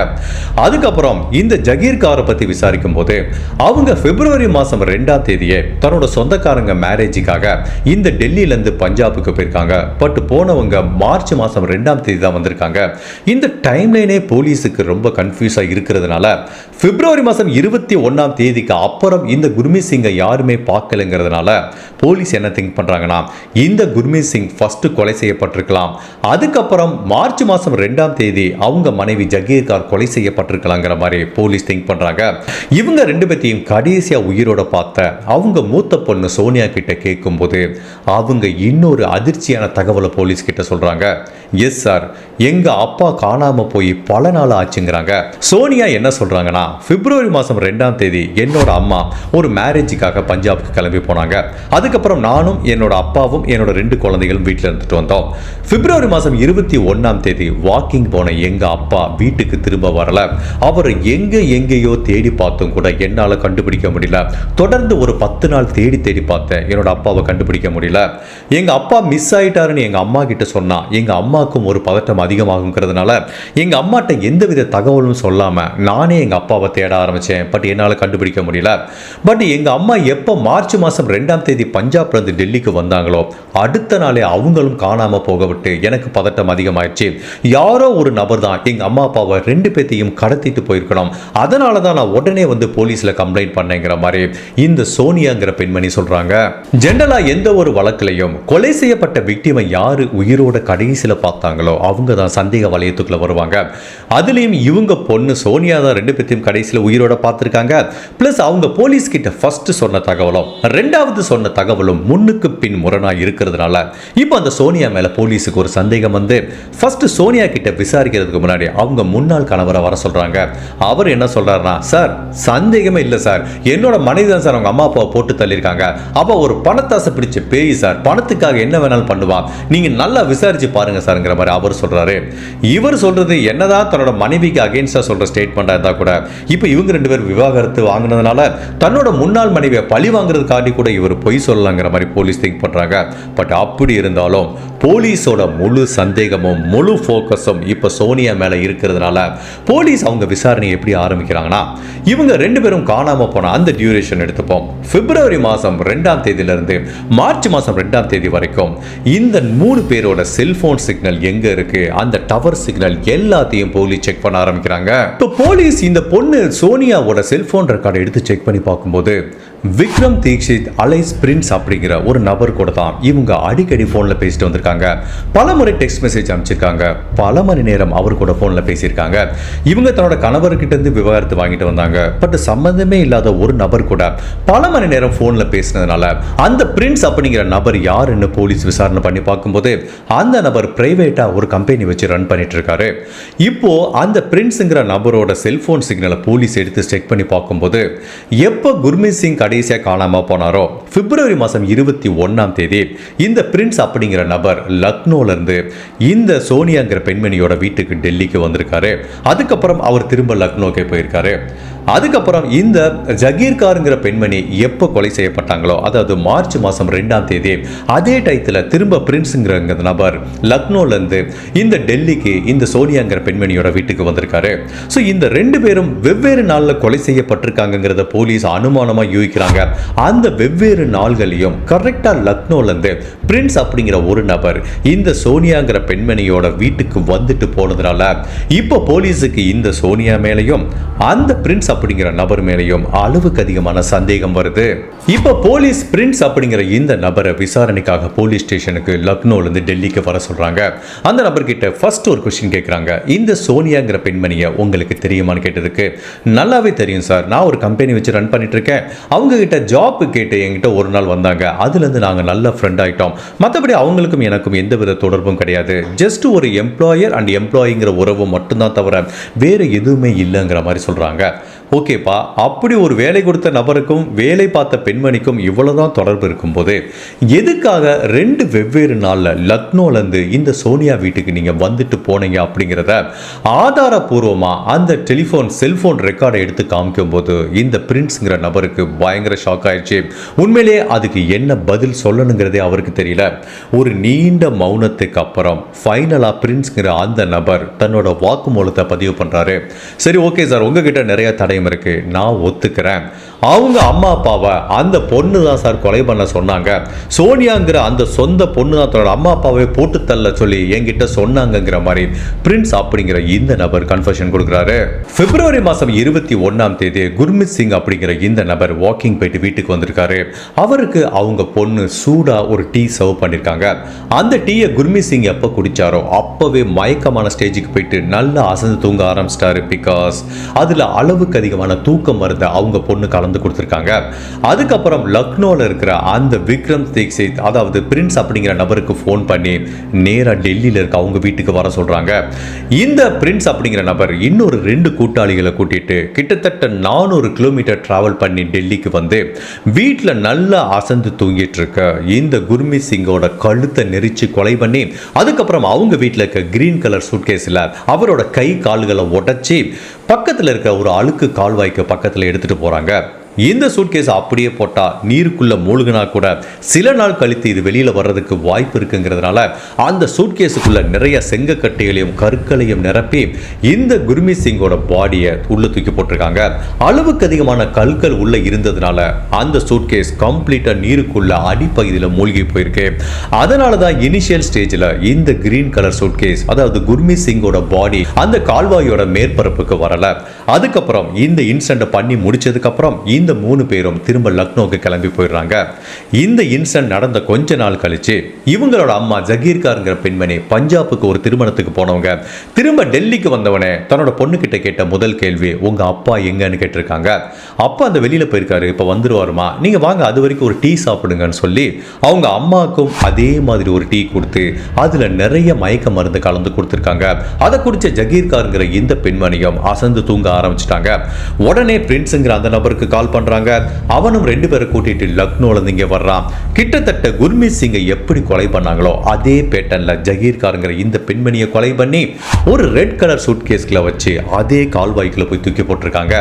அதுக்கப்புறம் இந்த ஜகீர் காரை பற்றி விசாரிக்கும் போது அவங்க பிப்ரவரி மாதம் ரெண்டாம் தேதியே தன்னோட சொந்தக்காரங்க மேரேஜுக்காக இந்த டெல்லியிலேருந்து பஞ்சாபுக்கு போயிருக்காங்க. பட் போனவங்க மார்ச் மாதம் ரெண்டாம் தேதி தான் வந்திருக்காங்க. இந்த டைம்லைனே போலீஸுக்கு ரொம்ப கன்ஃபியூஸாக இருக்கிறதுனால பிப்ரவரி மாதம் இருபத்தி ஒன்றாம் தேதிக்கு அப்புறம் இந்த குர்மீத் சிங்கை யாருமே பார்க்கலங்கிறதுனால போலீஸ் என்ன திங்க் பண்ணுறாங்கன்னா இந்த குர்மீத் சிங் ஃபர்ஸ்ட் கொலை செய்யப்பட்டிருக்கலாம். அதுக்கப்புறம் மார்ச் மாதம் ரெண்டாம் தேதி அவங்க மனைவி ஜகீர் கார் கொலை செய்யப்பட்டிருக்கலாங்கிற மாதிரி போலீஸ் திங்க் பண்ணுறாங்க இவங்க ரெண்டு பேர்த்தையும் கடைசியாக உயிரோட பார்த்த அவங்க மூத்த பொண்ணு சோனியா கிட்ட கேட்கும்போது அவங்க இன்னொரு அதிர்ச்சியான தகவலை போலீஸ் கிட்ட சொல்கிறாங்க எஸ் சார் எங்கள் அப்பா காணாமல் போய் பல நாள் ஆச்சுங்கிறாங்க. சோனியா என்ன சொல்கிறாங்கன்னா பிப்ரவரி மாதம் ரெண்டாம் தேதி என்னோட அம்மா ஒரு மேரேஜுக்காக பஞ்சாப்க்கு கிளம்பி போனாங்க. அதுக்கப்புறம் நானும் என்னோட அப்பாவும் என்னோட ரெண்டு குழந்தைகளும் வீட்டில் இருந்துட்டு வந்தோம். பிப்ரவரி மாதம் இருபத்தி ஒன்றாம் தேதி வாக்கிங் போன எங்கள் அப்பா வீட்டுக்கு திரும்ப வரல. அவர் எங்க எங்கே எங்கேயோ தேடி பார்த்தும் கூட என்னால் கண்டுபிடிக்க முடியல. தொடர்ந்து ஒரு பத்து நாள் தேடி தேடி பார்த்தேன். என்னோட அப்பாவை கண்டுபிடிக்க முடியல. எங்கள் அப்பா மிஸ் ஆகிட்டாருன்னு எங்கள் அம்மா கிட்ட சொன்னால் எங்கள் அம்மாவுக்கும் ஒரு பதட்டம் அதிகமாகுங்கிறதுனால எங்கள் அம்மாட்ட எந்தவித தகவலும் சொல்லாமல் நானே எங்கள் அப்பாவை தேட ஆரம்பித்தேன் பட் என்னால் கண்டுபிடிக்க முடியல. பட் எங்கள் அம்மா எப்போ மார்ச் மாதம் ரெண்டாம் தேதி பஞ்சாப்லேருந்து டெல்லிக்கு வந்தாங்களோ அடுத்த நாளே அவங்களும் காணாமல் போக விட்டு எனக்கு பதட்டம் அதிகமாயிடுச்சு. யாரோ ஒரு நபர் தான் எங்கள் அம்மா அப்பாவை ரெண்டு பேர்த்தையும் கடத்திட்டு போயிருக்கணும். அதனால தான் நான் உடனே வந்து போலீஸில் கம்ப்ளைண்ட் பண்ணேங்கிற மாதிரி இந்த சோனியாங்கிற பெண்மணி சொல்கிறாங்க ஜென்ரலாக எந்த ஒரு வழக்கிலையும் கொலை செய்யப்பட்ட விக்டிமை யார் உயிரோட கடைசியில் பார்த்தாங்களோ அவங்க தான் சந்தேக வலயத்துக்குள்ளே வருவாங்க. அதுலேயும் இவங்க பொண்ணு சோனியா தான் ரெண்டு பேர்த்தையும் கடைசியில் உயிரோட பார்த்துருக்காங்க. ப்ளஸ் அவங்க போலீஸ் கிட்ட ஃபர்ஸ்ட் சொன்ன தகவலும் ரெண்டாவது சொன்ன தகவலும் முன்னுக்கு பின் முரணாக இருக்கிறதுனால இப்போ அந்த சோனியா மேலே போலீஸுக்கு ஒரு சந்தேகம் வந்து ஃபர்ஸ்ட் சோனியா கிட்ட விசாரிக்கிறதுக்கு முன்னாடி அவங்க முன்னாள் கணவரை வர சொல்கிறாங்க அவர் அவர் என்ன சொல்றாருன்னா சார் சந்தேகமே இல்லை சார். என்னோட மனைவி தான் சார் அவங்க அம்மா அப்பாவை போட்டு தள்ளியிருக்காங்க. அப்போ ஒரு பணத்தாசை பிடிச்ச பேய் சார். பணத்துக்காக என்ன வேணாலும் பண்ணுவான். நீங்க நல்லா விசாரிச்சு பாருங்க சார்ங்கிற மாதிரி அவர் சொல்றாரு. இவர் சொல்றது என்னதான் தன்னோட மனைவிக்கு அகைன்ஸ்டா சொல்ற ஸ்டேட்மெண்டா இருந்தா கூட இப்போ இவங்க ரெண்டு பேர் விவாகரத்து வாங்கினதுனால தன்னோட முன்னாள் மனைவியை பழி வாங்குறதுக்காண்டி கூட இவர் பொய் சொல்லலாங்கிற மாதிரி போலீஸ் திங்க் பண்றாங்க. பட் அப்படி இருந்தாலும் போலீஸோட முழு சந்தேகமும் முழு ஃபோக்கஸும் இப்போ சோனியா மேல இருக்கிறதுனால போலீஸ் அவங்க விசாரணை எப்படி ஆரம்பிக்கிறாங்கன்னா இவங்க ரெண்டு பேரும் காணாம போன அந்த டியூரேஷன் எடுத்துப்போம். பிப்ரவரி மாசம் ரெண்டாம் தேதியில இருந்து மார்ச் மாசம் ரெண்டாம் தேதி வரைக்கும் இந்த மூணு பேரோட செல்போன் சிக்னல் எங்க இருக்கு? அந்த டவர் சிக்னல் எல்லாத்தையும் போலீஸ் செக் பண்ண ஆரம்பிக்கிறாங்க. இப்போ போலீஸ் இந்த பொண்ணு சோனியாவோட செல்போன் ரெக்கார்டை எடுத்து செக் பண்ணி பார்க்கும்போது விக்ரம் தீக்ஷித் அலைஸ் பிரின்ஸ் அப்படிங்கிற ஒரு நபர் கூட தான் இவங்க அடிக்கடி ஃபோனில் பேசிட்டு வந்திருக்காங்க. பல முறை டெக்ஸ்ட் மெசேஜ் அமைச்சிருக்காங்க. பல மணி நேரம் அவர் கூட ஃபோனில் பேசியிருக்காங்க. இவங்க தன்னோட கணவர்கிட்ட இருந்து விவகாரத்து வாங்கிட்டு வந்தாங்க. பட் சம்மந்தமே இல்லாத ஒரு நபர் கூட பல மணி நேரம் ஃபோனில் பேசினதுனால அந்த பிரின்ஸ் அப்படிங்கிற நபர் யாருன்னு போலீஸ் விசாரணை பண்ணி பார்க்கும்போது அந்த நபர் பிரைவேட்டாக ஒரு கம்பெனி வச்சு ரன் பண்ணிட்டு இருக்காரு. இப்போ அந்த பிரின்ஸுங்கிற நபரோட செல்ஃபோன் சிக்னலை போலீஸ் எடுத்து செக் பண்ணி பார்க்கும்போது எப்போ குர்மித் சிங் கடைசியாக காணாமல் போனாரோ? பிப்ரவரி மாதம் இருபத்தி ஒன்றாம் தேதி இந்த பிரின்ஸ் அப்படிங்கிற நபர் லக்னோலேருந்து இந்த சோனியாங்கிற பெண்மணியோட வீட்டுக்கு டெல்லிக்கு வந்திருக்காரு. அதுக்கப்புறம் அவர் திரும்ப லக்னோக்கே போயிருக்காரு. அதுக்கப்புறம் இந்த ஜகீர்காருங்கிற பெண்மணி எப்போ கொலை செய்யப்பட்டாங்களோ அதாவது மார்ச் மாதம் ரெண்டாம் தேதி அதே டயத்தில் திரும்ப பிரின்ஸுங்கிற நபர் லக்னோலேருந்து இந்த டெல்லிக்கு இந்த சோனியாங்கிற பெண்மணியோட வீட்டுக்கு வந்திருக்காரு. ஸோ இந்த ரெண்டு பேரும் வெவ்வேறு நாளில் கொலை செய்யப்பட்டிருக்காங்கிறத போலீஸ் அனுமானமாக யூகிக்கிறாங்க. அந்த வெவ்வேறு நாள்களையும் கரெக்டாக லக்னோலேருந்து பிரின்ஸ் அப்படிங்கிற ஒரு நபர் இந்த சோனியாங்கிற பெண்மணியோட வீட்டுக்கு வந்துட்டு போனதுனால இப்போ போலீஸுக்கு இந்த சோனியா மேலேயும் அந்த பிரின்ஸ் அப்படிங்கிற நபர் மேலேயும் அளவுக்கு அதிகமான சந்தேகம் வருது. இப்போ போலீஸ் பிரின்ஸ் அப்படிங்கிற இந்த நபரை விசாரணைக்காக போலீஸ் ஸ்டேஷனுக்கு லக்னோல இருந்து டெல்லிக்கு வர சொல்றாங்க. அந்த நபர்கிட்ட ஃபர்ஸ்ட் ஒரு கொஸ்டின் கேட்குறாங்க இந்த சோனியாங்கிற பெண்மணியை உங்களுக்கு தெரியுமான்னு கேட்டதுக்கு நல்லாவே தெரியும் சார். நான் ஒரு கம்பெனி வச்சு ரன் பண்ணிட்டு இருக்கேன். அவங்க கிட்ட ஜாப் கேட்டு என்கிட்ட ஒரு நாள் வந்தாங்க. அதுலேருந்து நாங்கள் நல்ல ஃப்ரெண்ட் ஆகிட்டோம் மற்றபடி அவங்களுக்கும் எனக்கும் எந்தவித தொடர்பும் கிடையாது. ஜஸ்ட் ஒரு எம்ப்ளாயர் அண்ட் எம்ப்ளாயிங்கிற உறவு மட்டும்தான் தவிர வேறு எதுவுமே இல்லைங்கிற மாதிரி சொல்கிறாங்க ஓகேப்பா அப்படி ஒரு வேலை கொடுத்த நபருக்கும் வேலை பார்த்த பெண்மணிக்கும் இவ்வளவுதான் தொடர்பு இருக்கும்போது எதுக்காக ரெண்டு வெவ்வேறு நாளில் லக்னோலேருந்து இந்த சோனியா வீட்டுக்கு நீங்கள் வந்துட்டு போனீங்க அப்படிங்கிறத ஆதாரபூர்வமாக அந்த டெலிஃபோன் செல்ஃபோன் ரெக்கார்டை எடுத்து காமிக்கும்போது இந்த பிரின்ஸுங்கிற நபருக்கு பயங்கர ஷாக் ஆயிடுச்சு. உண்மையிலே அதுக்கு என்ன பதில் சொல்லணுங்கிறதே அவருக்கு தெரியல. ஒரு நீண்ட மௌனத்துக்கு அப்புறம் ஃபைனலாக பிரின்ஸுங்கிற அந்த நபர் தன்னோட வாக்குமூலத்தை பதிவு பண்ணுறாரு சரி ஓகே சார் உங்ககிட்ட நிறைய தடயம் இருக்கு. நான் ஒத்துக்கிறேன். அவங்க அம்மா அப்பாவை அந்த பொண்ணு தான் சார் கொலை பண்ண சொன்னாங்க. சோனியாங்கிற அந்த சொந்த பொண்ணு தான் தன்னோட அம்மா அப்பாவை போட்டு தள்ள சொல்லி என்கிட்ட சொன்னாங்கங்கிற மாதிரி பிரின்ஸ் அப்படிங்கிற இந்த நபர் கன்ஃபர்ஷன் கொடுக்குறாரு. பிப்ரவரி மாதம் இருபத்தி ஒன்றாம் தேதி குர்மித் சிங் அப்படிங்கிற இந்த நபர் வாக்கிங் போயிட்டு வீட்டுக்கு வந்திருக்காரு. அவருக்கு அவங்க பொண்ணு சூடாக ஒரு டீ சர்வ் பண்ணியிருக்காங்க அந்த டீயை குர்மித் சிங் எப்போ குடித்தாரோ அப்போவே மயக்கமான ஸ்டேஜுக்கு போயிட்டு நல்லா அசந்து தூங்க ஆரம்பிச்சிட்டாரு பிகாஸ் அதில் அளவுக்கு அதிகமான தூக்கம் மருந்தை அவங்க பொண்ணு கலந்து கொடுத்துருக்காங்க. அதுக்கப்புறம் லக்னோவில் இருக்கிற அந்த விக்ரம் தீக்ஷித் அதாவது பிரின்ஸ் அப்படிங்கிற நபருக்கு ஃபோன் பண்ணி நேராக டெல்லியில் இருக்க அவங்க வீட்டுக்கு வர சொல்கிறாங்க இந்த பிரின்ஸ் அப்படிங்கிற நபர் இன்னொரு ரெண்டு கூட்டாளிகளை கூட்டிட்டு கிட்டத்தட்ட நானூறு கிலோமீட்டர் டிராவல் பண்ணி டெல்லிக்கு வந்து வீட்டில் நல்லா அசந்து தூங்கிட்டு இருக்க இந்த குர்மி சிங்கோட கழுத்தை நெரிச்சு கொலை பண்ணி அதுக்கப்புறம் அவங்க வீட்டில் இருக்க கிரீன் கலர் சூட்கேஸில் அவரோட கை கால்களை உடச்சி பக்கத்தில் இருக்கிற ஒரு அழுக்கு கால்வாய்க்கு பக்கத்தில் எடுத்துட்டு போறாங்க. இந்த சூட்கேஸ் அப்படியே போட்டால் நீருக்குள்ள மூழ்கினா கூட சில நாள் கழித்து இது வெளியில வர்றதுக்கு வாய்ப்பு இருக்குங்கிறதுனால அந்த சூட்கேஸுக்குள்ளே நிறைய செங்கக்கட்டைகளையும் கற்களையும் நிரப்பி இந்த குர்மீத் சிங்கோட பாடியை உள்ளே தூக்கி போட்டிருக்காங்க. அளவுக்கு அதிகமான கற்கள் உள்ளே இருந்ததுனால அந்த சூட்கேஸ் கம்ப்ளீட்டாக நீருக்குள்ள அடிப்பகுதியில் மூழ்கி போயிருக்கு. அதனால தான் இனிஷியல் ஸ்டேஜில் இந்த கிரீன் கலர் சூட்கேஸ் அதாவது குர்மி சிங்கோட பாடி அந்த கால்வாயோட மேற்பரப்புக்கு வரல. அதுக்கப்புறம் இந்த இன்சிடென்ட் பண்ணி முடிச்சதுக்கப்புறம் இந்த இந்த மூணு பேரும் திரும்ப லக்னோக்கு கிளம்பி போயிடுறாங்க. இந்த இன்சிடென்ட் நடந்த கொஞ்ச நாள் கழிச்சு இவங்களோட அம்மா ஜகீர்காருங்கிற பெண்மணி பஞ்சாபுக்கு ஒரு திருமணத்துக்கு போனவங்க. திரும்ப டெல்லிக்கு வந்தவனே தன்னோட பொண்ணு கிட்ட கேட்ட முதல் கேள்வி உங்க அப்பா எங்கன்னு கேட்டிருக்காங்க. அப்பா அந்த வெளியில போயிருக்காரு இப்ப வந்துருவாருமா? நீங்க வாங்க அது வரைக்கும் ஒரு டீ சாப்பிடுங்கன்னு சொல்லி அவங்க அம்மாவுக்கும் அதே மாதிரி ஒரு டீ கொடுத்து அதுல நிறைய மயக்க மருந்து கலந்து கொடுத்துருக்காங்க. அதை குடிச்ச ஜகீர்காருங்கிற இந்த பெண்மணியும் அசந்து தூங்க ஆரம்பிச்சிட்டாங்க. உடனே பிரின்ஸுங்கிற அந்த நபருக்கு கால் பண்றாங்க. அவனும் ரெண்டு பேரை கூட்டிட்டு லக்னோவில் இருந்து வர்றான். கிட்டத்தட்ட குர்மீத் சிங்கை எப்படி கொலை பண்ணாங்களோ அதே பேட்டனில் ஜகீர்காருங்கிற இந்த பெண்மணியை கொலை பண்ணி ஒரு ரெட் கலர் சூட்கேஸ்ல வச்சு அதே கால்வாய்க்குள்ள போய் தூக்கி போட்டிருக்காங்க.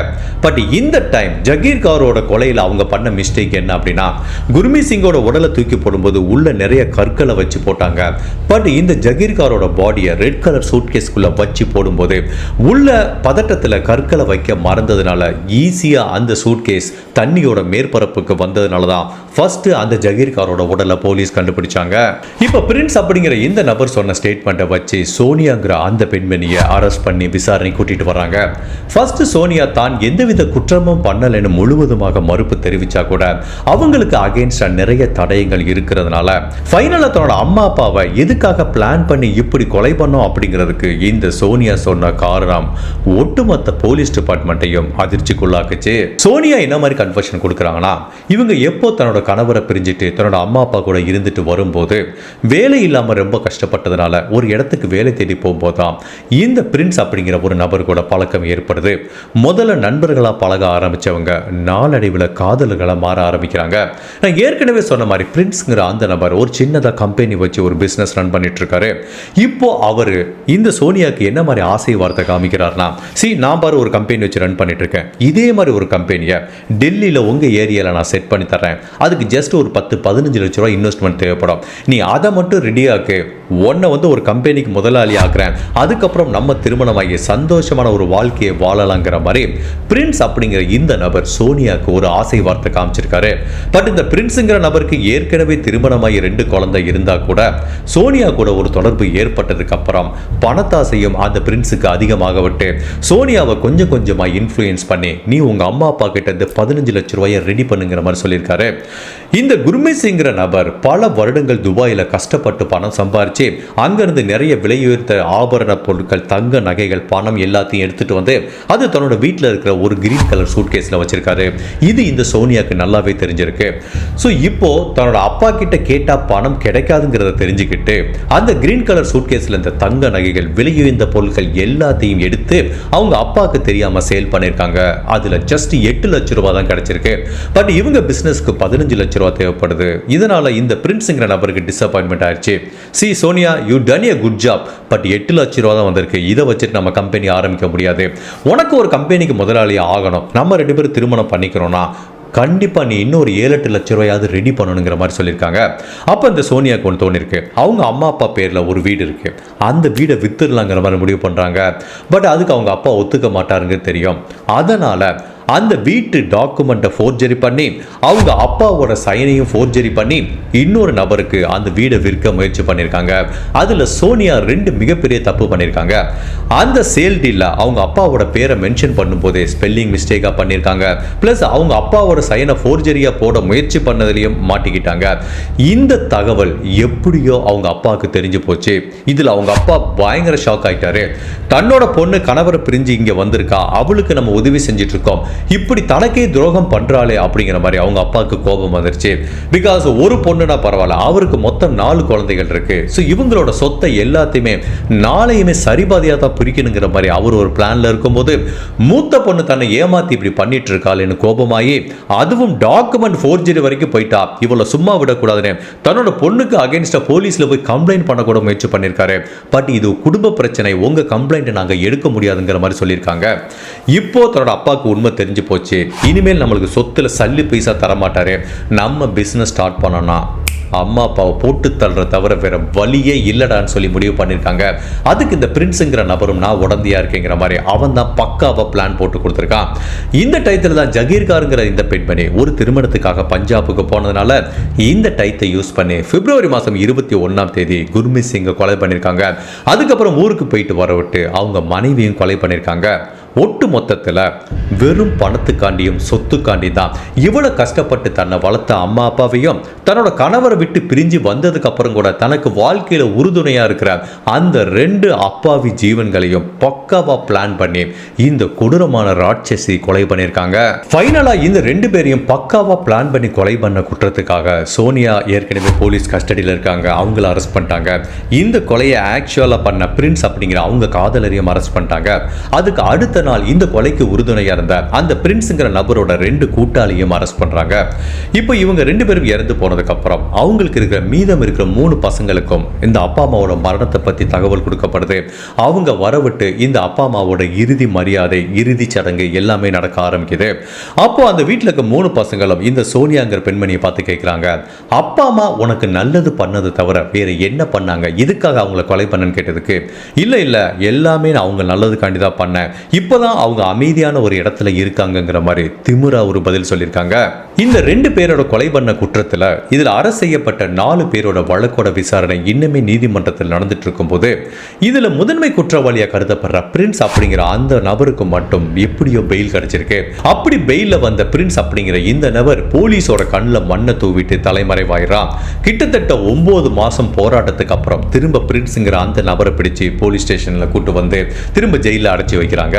பட் இந்த டைம் ஜகீர்காரோட கொலையில அவங்க பண்ண மிஸ்டேக் என்ன அப்படின்னா குர்மீத் சிங்கோட உடலை தூக்கி போடும்போது உள்ள நிறைய கற்களை வச்சு போட்டாங்க. பட் இந்த ஜகீர்காரோட பாடியை ரெட் கலர் சூட்கேஸ்க்குள்ள வச்சு போடும்போது உள்ள பதட்டத்தில் கற்களை வைக்க மறந்ததுனால ஈஸியா அந்த சூட்கேஸ் போலீஸ் தண்ணியோட மேற்பரப்புக்கு வந்ததுனால தான் ஃபர்ஸ்ட் அந்த ஜகீர்காரோட உடலை போலீஸ் கண்டுபிடிச்சாங்க. இப்போ பிரின்ஸ் அப்படிங்கிற இந்த நபர் சொன்ன ஸ்டேட்மெண்ட்டை வச்சு சோனியாங்கிற அந்த பெண்மணியை அரெஸ்ட் பண்ணி விசாரணை கூட்டிட்டு வராங்க. ஃபர்ஸ்ட் சோனியா தான் எந்தவித குற்றமும் பண்ணலைன்னு முழுவதுமாக மறுப்பு தெரிவிச்சா கூட அவங்களுக்கு அகேன்ஸ்டா நிறைய தடயங்கள் இருக்கிறதுனால ஃபைனலாக தன்னோட அம்மா அப்பாவை எதுக்காக பிளான் பண்ணி இப்படி கொலை பண்ணோம் அப்படிங்கிறதுக்கு இந்த சோனியா சொன்ன காரணம் ஒட்டுமொத்த போலீஸ் டிபார்ட்மெண்ட்டையும் அதிர்ச்சிக்குள்ளாக்குச்சு. சோனியா என்ன மாதிரி கன்ஃபர்ஷன் கொடுக்குறாங்கன்னா இவங்க எப்போ தன்னோட கணவரை பிரிஞ்சுட்டு தன்னோட அம்மா அப்பா கூட இருந்துட்டு வரும்போது வேலை இல்லாமல் ரொம்ப கஷ்டப்பட்டதுனால ஒரு இடத்துக்கு வேலை தேடி போகும்போது தான் இந்த பிரின்ஸ் அப்படிங்கிற ஒரு நபர் கூட பழக்கம் ஏற்படுது. முதல்ல நண்பர்களாக பழக ஆரம்பிச்சவங்க நாளடைவில் காதலர்களாக மாற ஆரம்பிக்கிறாங்க. நான் ஏற்கனவே சொன்ன மாதிரி பிரின்ஸ்ங்கிற அந்த நபர் ஒரு சின்னதாக கம்பெனி வச்சு ஒரு பிஸ்னஸ் ரன் பண்ணிட்டு இருக்காரு இப்போ அவர் இந்த சோனியாக்கு என்ன மாதிரி ஆசை வார்த்தை காமிக்கிறார்னா சி நான் பாரு ஒரு கம்பெனி வச்சு ரன் பண்ணிட்டு இருக்கேன் இதே மாதிரி ஒரு கம்பெனியை டெல்லியில் உங்கள் ஏரியாவில் நான் செட் பண்ணி தரேன் அதுக்கு ஜஸ்ட் ஒரு பத்து பதினஞ்சு லட்ச ரூபா இன்வெஸ்ட்மெண்ட் தேவைப்படும். நீ அதை மட்டும் ரெடியாக்கு உன்னை வந்து ஒரு கம்பெனிக்கு முதலாளி ஆக்குறேன். அதுக்கப்புறம் நம்ம திருமணமாகி சந்தோஷமான ஒரு வாழ்க்கையை வாழலாங்கிற மாதிரி பிரின்ஸ் அப்படிங்கிற இந்த நபர் சோனியாக்கு ஒரு ஆசை வார்த்தை காமிச்சிருக்காரு. பட் இந்த பிரின்ஸுங்கிற நபருக்கு ஏற்கனவே திருமணமாகி ரெண்டு குழந்தை இருந்தால் கூட சோனியா கூட ஒரு தொடர்பு ஏற்பட்டதுக்கு அப்புறம் பணத்தாசையும் அந்த பிரின்ஸுக்கு அதிகமாக விட்டு சோனியாவை கொஞ்சம் கொஞ்சமாக இன்ஃப்ளூயன்ஸ் பண்ணி நீ உங்கள் அம்மா அப்பா கிட்ட இருந்து பதினஞ்சு லட்ச ரூபாயை ரெடி பண்ணுங்கிற மாதிரி சொல்லியிருக்காரு. இந்த குர்மீத் சிங்கிற நபர் பல வருடங்கள் துபாயில் கஷ்டப்பட்டு பணம் சம்பாரித்து அங்கேருந்து நிறைய விலையுயர்த்த ஆபரண பொருட்கள் தங்க நகைகள் பணம் எல்லாத்தையும் எடுத்துட்டு வந்து அது தன்னோட வீட்டில் இருக்கிற ஒரு கிரீன் கலர் சூட்கேஸ்ல வச்சிருக்காரு. இது இந்த சோனியாக்கு நல்லாவே தெரிஞ்சிருக்கு. ஸோ இப்போ தன்னோட அப்பா கிட்ட கேட்டால் பணம் கிடைக்காதுங்கிறத தெரிஞ்சுக்கிட்டு அந்த கிரீன் கலர் சூட்கேஸ்ல இந்த தங்க நகைகள் விலையுயர்ந்த பொருட்கள் எல்லாத்தையும் எடுத்து அவங்க அப்பாவுக்கு தெரியாமல் சேல் பண்ணியிருக்காங்க. அதில் ஜஸ்ட் எட்டு லட்சம் லட்ச ரூபாய் தான் கிடைச்சிருக்கு. பட் இவங்க பிசினஸ்க்கு பதினஞ்சு லட்ச ரூபாய் தேவைப்படுது. இதனால இந்த பிரின்ஸுங்கிற நபருக்கு டிசப்பாயின்மெண்ட் ஆயிடுச்சு. See Sonia you done a good job but எட்டு லட்ச ரூபா தான் வந்திருக்கு. இதை வச்சுட்டு நம்ம கம்பெனி ஆரம்பிக்க முடியாது. உனக்கு ஒரு கம்பெனிக்கு முதலாளி ஆகணும். நம்ம ரெண்டு பேரும் திருமணம் பண்ணிக்கிறோம்னா கண்டிப்பாக நீ இன்னொரு ஏழு எட்டு லட்ச ரூபாயாவது ரெடி பண்ணணுங்கிற மாதிரி சொல்லியிருக்காங்க. அப்போ இந்த சோனியா ஒன்று தோணிருக்கு. அவங்க அம்மா அப்பா பேரில் ஒரு வீடு இருக்குது அந்த வீடை வித்துடலாங்கிற மாதிரி முடிவு பண்ணுறாங்க பட் அதுக்கு அவங்க அப்பா ஒத்துக்க மாட்டாருங்கிறது தெரியும். அதனால் அந்த வீட்டு டாக்குமெண்ட்டை ஃபோர்ஜரி பண்ணி அவங்க அப்பாவோட சைனையும் ஃபோர்ஜரி பண்ணி இன்னொரு நபருக்கு அந்த வீடை விற்க முயற்சி பண்ணியிருக்காங்க அதில் சோனியா ரெண்டு மிகப்பெரிய தப்பு பண்ணியிருக்காங்க அந்த சேல் டீலில் அவங்க அப்பாவோட பேரை மென்ஷன் பண்ணும்போதே ஸ்பெல்லிங் மிஸ்டேக்காக பண்ணியிருக்காங்க ப்ளஸ் அவங்க அப்பாவோட சைனை ஃபோர்ஜரியாக போட முயற்சி பண்ணதுலையும் மாட்டிக்கிட்டாங்க. இந்த தகவல் எப்படியோ அவங்க அப்பாவுக்கு தெரிஞ்சு போச்சு. இதில் அவங்க அப்பா பயங்கர ஷாக் ஆகிட்டாரு தன்னோட பொண்ணு கணவரை பிரிஞ்சு இங்கே வந்திருக்கா. அவளுக்கு நம்ம உதவி செஞ்சிட்ருக்கோம் இப்படி தனக்கே துரோகம் பண்றாளே அப்படிங்கிற மாதிரி அவங்க அப்பாவுக்கு கோபம் வந்துருச்சு. பிகாஸ் ஒரு பொண்ணுனா பரவாயில்ல அவருக்கு மொத்தம் நாலு குழந்தைகள் இருக்கு. ஸோ இவங்களோட சொத்தை எல்லாத்தையுமே நாளையுமே சரிபாதியாக தான் பிரிக்கணுங்கிற மாதிரி அவர் ஒரு பிளான்ல இருக்கும்போது மூத்த பொண்ணு தன்னை ஏமாத்தி இப்படி பண்ணிட்டு இருக்காளேன்னு கோபமாயி அதுவும் டாக்குமெண்ட் ஃபோர்ஜரி வரைக்கும் போயிட்டா. இவளை சும்மா விடக்கூடாதுன்னு தன்னோட பொண்ணுக்கு அகேன்ஸ்டாக போலீஸ்ல போய் கம்ப்ளைண்ட் பண்ணக்கூட முயற்சி பண்ணியிருக்காரு. பட் இது குடும்ப பிரச்சனை உங்க கம்ப்ளைண்ட்டை நாங்க எடுக்க முடியாதுங்கிற மாதிரி சொல்லியிருக்காங்க. இப்போ தன்னோட அப்பாவுக்கு உண்மை தெரிஞ்சு போச்சு. இனிமேல் நம்மளுக்கு சொத்துல சல்லி பைசா தரமாட்டாரு. நம்ம பிசினஸ் ஸ்டார்ட் பண்ணோம்னா அம்மா அப்பாவை போட்டு தள்ளுற தவிர வேற வழியே இல்லடான்னு சொல்லி முடிவு பண்ணியிருக்காங்க அதுக்கு இந்த பிரின்ஸுங்கிற நபரும் நான் உடந்தையா இருக்கேங்கிற மாதிரி அவன் தான் பக்காவா பிளான் போட்டு கொடுத்துருக்கான். இந்த டயத்தில் தான் ஜகீர்காருங்கிற இந்த பெண்மணி ஒரு திருமணத்துக்காக பஞ்சாபுக்கு போனதுனால இந்த டயத்தை யூஸ் பண்ணி பிப்ரவரி மாதம் இருபத்தி ஒன்றாம் தேதி குர்மித் சிங்கை கொலை பண்ணியிருக்காங்க அதுக்கப்புறம் ஊருக்கு போயிட்டு வர விட்டு அவங்க மனைவியும் கொலை பண்ணியிருக்காங்க ஒட்டு மொத்தத்தில் வெறும் பணத்துக்காண்டியும் சொத்துக்காண்டி தான் இவ்வளவு கஷ்டப்பட்டு தன்னை வளர்த்த அம்மா அப்பாவையும் தன்னோட கணவரை விட்டு பிரிஞ்சு வந்ததுக்கு அப்புறம் கூட தனக்கு வாழ்க்கையில உறுதுணையா இருக்கிற அந்த ரெண்டு அப்பாவி ஜீவன்களையும் பக்காவா பிளான் பண்ணி இந்த கொடூரமான ராட்சசி கொலை பண்ணியிருக்காங்க. ஃபைனலா இந்த ரெண்டு பேரையும் பக்காவா பிளான் பண்ணி கொலை பண்ண குற்றத்துக்காக சோனியா ஏற்கனவே போலீஸ் கஸ்டடியில் இருக்காங்க. அவங்கள அரெஸ்ட் பண்ணிட்டாங்க. இந்த கொலையை ஆக்சுவலாக பண்ண பிரின்ஸ் அப்படிங்கிற அவங்க காதலரையும் அரெஸ்ட் பண்ணிட்டாங்க. அதுக்கு அடுத்த நாள் இந்த கொலைக்கு உறுதுணையாக இருந்த அந்த பிரின்ஸுங்கிற நபரோட ரெண்டு கூட்டாளியும் அரெஸ்ட் பண்றாங்க. இப்போ இவங்க ரெண்டு பேரும் இறந்து போனதுக்கப்புறம் அவங்களுக்கு இருக்கிற மீதம் இருக்கிற மூணு பசங்களுக்கும் இந்த அப்பா அம்மாவோட மரணத்தை பற்றி தகவல் கொடுக்கப்படுது. அவங்க வரவிட்டு இந்த அப்பா அம்மாவோட இறுதி மரியாதை இறுதி சடங்கு எல்லாமே நடக்க ஆரம்பிக்குது. அப்போ அந்த வீட்டில் இருக்க மூணு பசங்களும் இந்த சோனியாங்கிற பெண்மணியை பார்த்து கேட்குறாங்க அப்பா அம்மா உனக்கு நல்லது பண்ணது தவிர வேற என்ன பண்ணாங்க? இதுக்காக அவங்கள கொலை பண்ணன்னு கேட்டதுக்கு இல்லை இல்லை எல்லாமே நான் அவங்க நல்லதுக்காண்டி தான் பண்ணேன். இப்போதான் அவங்க அமைதியான ஒரு இடத்துல இருக்காங்கங்கிற மாதிரி திமுரா ஒரு பதில் சொல்லியிருக்காங்க. இந்த ரெண்டு பேரோட கொலை பண்ண குற்றத்தில் இதில் அரசு செய்யப்பட்ட நாலு பேரோட வழக்கோட விசாரணை இன்னுமே நீதிமன்றத்தில் நடந்துட்டு இருக்கும்போது இதில் முதன்மை குற்றவாளியாக கருதப்படுற பிரின்ஸ் அப்படிங்கிற அந்த நபருக்கு மட்டும் எப்படியோ பெயில் கிடைச்சிருக்கு. அப்படி பெயிலில் வந்த பிரின்ஸ் அப்படிங்கிற இந்த நபர் போலீஸோட கண்ணில் மண்ணை தூவிட்டு தலைமறைவாயிறான் கிட்டத்தட்ட ஒன்பது மாதம் போராட்டத்துக்கு அப்புறம் திரும்ப பிரின்ஸுங்கிற அந்த நபரை பிடிச்சு போலீஸ் ஸ்டேஷனில் கூட்டு வந்து திரும்ப ஜெயிலில் அடைச்சி வைக்கிறாங்க.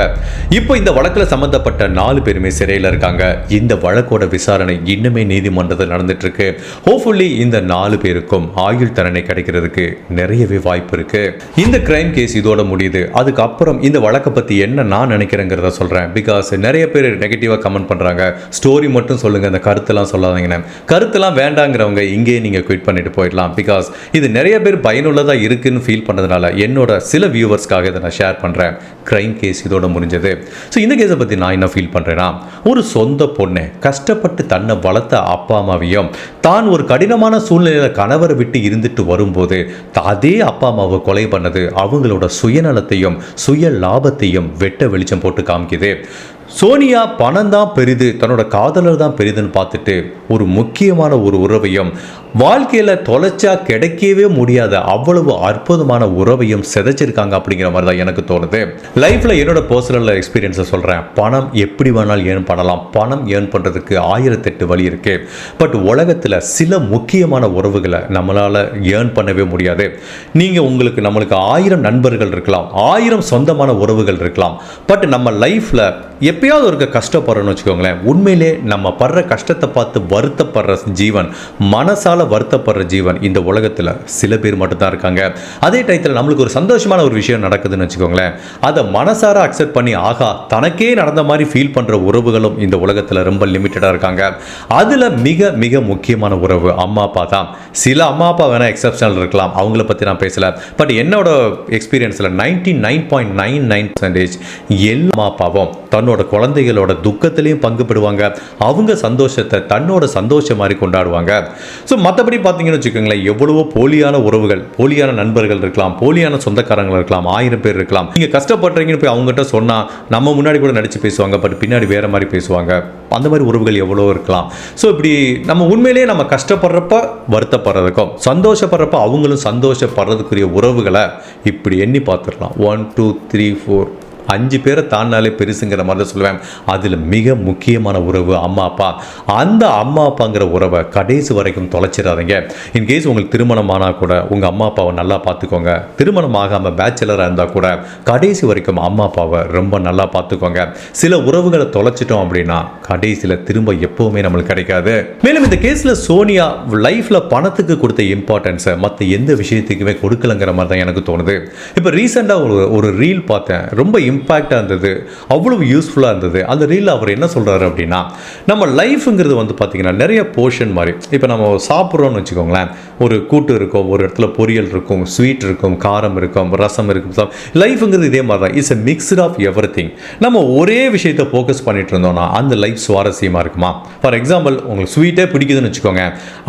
இப்போ இந்த வழக்கில் சம்மந்தப்பட்ட நாலு பேருமே சிறையில் இருக்காங்க. இந்த வழக்கோட விசாரணை இன்னுமே நீதிமன்றத்தில் நடந்துட்டு இருக்கு ஹோப்ஃபுல்லி இந்த நாலு பேருக்கும் ஆயுள் தண்டனை கிடைக்கிறதுக்கு நிறையவே வாய்ப்பு இருக்கு. இந்த கிரைம் கேஸ் இதோட முடியுது. அதுக்கப்புறம் இந்த வழக்கை பத்தி என்ன நான் நினைக்கிறேங்கிறத சொல்றேன். பிகாஸ் நிறைய பேர் நெகட்டிவா கமெண்ட் பண்றாங்க. ஸ்டோரி மட்டும் சொல்லுங்க. அந்த கருத்தெல்லாம் சொல்லாதீங்கன்னு. கருத்தெல்லாம் வேண்டாங்கிறவங்க இங்கேயே நீங்க குவிட் பண்ணிட்டு போயிடலாம். பிகாஸ் இது நிறைய பேர் பயனுள்ளதா இருக்குன்னு ஃபீல் பண்ணதுனால என்னோட சில வியூவர்ஸ்க்காக இதை நான் ஷேர் பண்றேன். கிரைம் கேஸ் இதோட முடிஞ்சது. ஸோ இந்த கேஸை பற்றி நான் என்ன ஃபீல் பண்ணுறேன்னா ஒரு சொந்த பொண்ணு கஷ்டப்பட்டு தன்னை வளர்த்த அப்பா அம்மாவையும் தான் ஒரு கடினமான சூழ்நிலையில் கணவரை விட்டு இருந்துட்டு வரும்போது அதே அப்பா அம்மாவை கொலை பண்ணது அவங்களோட சுயநலத்தையும் சுய லாபத்தையும் வெட்ட வெளிச்சம் போட்டு காமிக்குது. சோனியா பணம் தான் பெரிது தன்னோட காதலர் தான் பெரிதுன்னு பார்த்துட்டு ஒரு முக்கியமான ஒரு உறவையும் வாழ்க்கையில் தொலைச்சா கிடைக்கவே முடியாத அவ்வளவு அற்புதமான உறவையும் சிதைச்சிருக்காங்க அப்படிங்கிற மாதிரி தான் எனக்கு தோணுது. லைஃப்பில் என்னோட பர்சனல் எக்ஸ்பீரியன்ஸை சொல்கிறேன் பணம் எப்படி வேணாலும் ஏர்ன் பண்ணலாம். பணம் ஏர்ன் பண்ணுறதுக்கு ஆயிரத்தெட்டு வழி இருக்குது பட் உலகத்தில் சில முக்கியமான உறவுகளை நம்மளால் ஏர்ன் பண்ணவே முடியாது. நீங்கள் உங்களுக்கு நம்மளுக்கு ஆயிரம் நண்பர்கள் இருக்கலாம். ஆயிரம் சொந்தமான உறவுகள் இருக்கலாம். பட் நம்ம லைஃப்பில் எப்பயாவது ஒரு கஷ்டப்படுறோன்னு வச்சுக்கோங்களேன் உண்மையிலே நம்ம படுற கஷ்டத்தை பார்த்து வருத்தப்படுற ஜீவன் மனசால வருத்தப்படுற ஜீவன் இந்த உலகத்தில் சில பேர் மட்டும்தான் இருக்காங்க. அதே டயத்தில் நம்மளுக்கு ஒரு சந்தோஷமான ஒரு விஷயம் நடக்குதுன்னு வச்சுக்கோங்களேன் அதை மனசார அக்செப்ட் பண்ணி ஆகா தனக்கே நடந்த மாதிரி ஃபீல் பண்ணுற உறவுகளும் இந்த உலகத்தில் ரொம்ப லிமிட்டடாக இருக்காங்க. அதில் மிக மிக முக்கியமான உறவு அம்மா அப்பா தான். சில அம்மா அப்பா வேணால் எக்ஸப்ஷனல் இருக்கலாம் அவங்கள பற்றி நான் பேசலை. பட் என்னோட எக்ஸ்பீரியன்ஸில் ninety nine point nine nine percentage எல்லா அம்மா அப்பாவும் தன்னோட குழந்தைகளோட துக்கத்திலையும் பங்கு பெறுவாங்க அவங்க சந்தோஷத்தை தன்னோட சந்தோஷம் மாதிரி கொண்டாடுவாங்க. ஸோ மற்றபடி பார்த்தீங்கன்னு வச்சுக்கோங்களேன் எவ்வளவோ போலியான உறவுகள் போலியான நண்பர்கள் இருக்கலாம் போலியான சொந்தக்காரங்கள் இருக்கலாம் ஆயிரம் பேர் இருக்கலாம். நீங்கள் கஷ்டப்படுறீங்கன்னு போய் அவங்ககிட்ட சொன்னால் நம்ம முன்னாடி கூட நடிச்சு பேசுவாங்க பட் பின்னாடி வேற மாதிரி பேசுவாங்க. அந்த மாதிரி உறவுகள் எவ்வளோ இருக்கலாம். ஸோ இப்படி நம்ம உண்மையிலேயே நம்ம கஷ்டப்படுறப்ப வருத்தப்படுறதுக்கும் சந்தோஷப்படுறப்ப அவங்களும் சந்தோஷப்படுறதுக்குரிய உறவுகளை இப்படி எண்ணி பார்த்துடலாம். ஒன் டூ த்ரீ ஃபோர் அஞ்சு பேரை தாண்டினாலே பெருசுங்கிற மாதிரி தான் சொல்லுவேன். அதில் மிக முக்கியமான உறவு அம்மா அப்பா. அந்த அம்மா அப்பாங்கிற உறவை கடைசி வரைக்கும் தொலைச்சிடாதீங்க. இன்கேஸ் உங்களுக்கு திருமணம் ஆனால் கூட உங்கள் அம்மா அப்பாவை நல்லா பார்த்துக்கோங்க. திருமணம் ஆகாமல் பேச்சுலராக இருந்தால் கூட கடைசி வரைக்கும் அம்மா அப்பாவை ரொம்ப நல்லா பார்த்துக்கோங்க. சில உறவுகளை தொலைச்சிட்டோம் அப்படின்னா கடைசியில் திரும்ப எப்போவுமே நம்மளுக்கு கிடைக்காது. மேலும் இந்த கேஸில் சோனியா லைஃப்பில் பணத்துக்கு கொடுத்த இம்பார்ட்டன்ஸை மற்ற எந்த விஷயத்துக்குமே கொடுக்கலங்கிற மாதிரி தான் எனக்கு தோணுது. இப்போ ரீசெண்டாக ஒரு ஒரு ரீல் பார்த்தேன். ரொம்ப இம்பேக்டாக இருந்தது. அவ்வளவு யூஸ்ஃபுல்லாக இருந்தது. அந்த ரீலில் அவர் என்ன சொல்கிறாரு அப்படின்னா நம்ம லைஃப்புங்கிறது வந்து பார்த்திங்கன்னா நிறைய போர்ஷன் மாதிரி. இப்போ நம்ம சாப்பிட்றோம்னு வச்சுக்கோங்களேன். ஒரு கூட்டு இருக்கும் ஒரு இடத்துல பொரியல் இருக்கும் ஸ்வீட் இருக்கும் காரம் இருக்கும் ரசம் இருக்கும். லைஃப்புங்கிறது இதே மாதிரி தான் it's a mixed of everything நம்ம ஒரே விஷயத்தை ஃபோக்கஸ் பண்ணிட்டு இருந்தோம்னா அந்த லைஃப் சுவாரஸ்யமாக இருக்குமா? ஃபார் எக்ஸாம்பிள் உங்களுக்கு ஸ்வீட்டே பிடிக்குதுன்னு வச்சுக்கோங்க.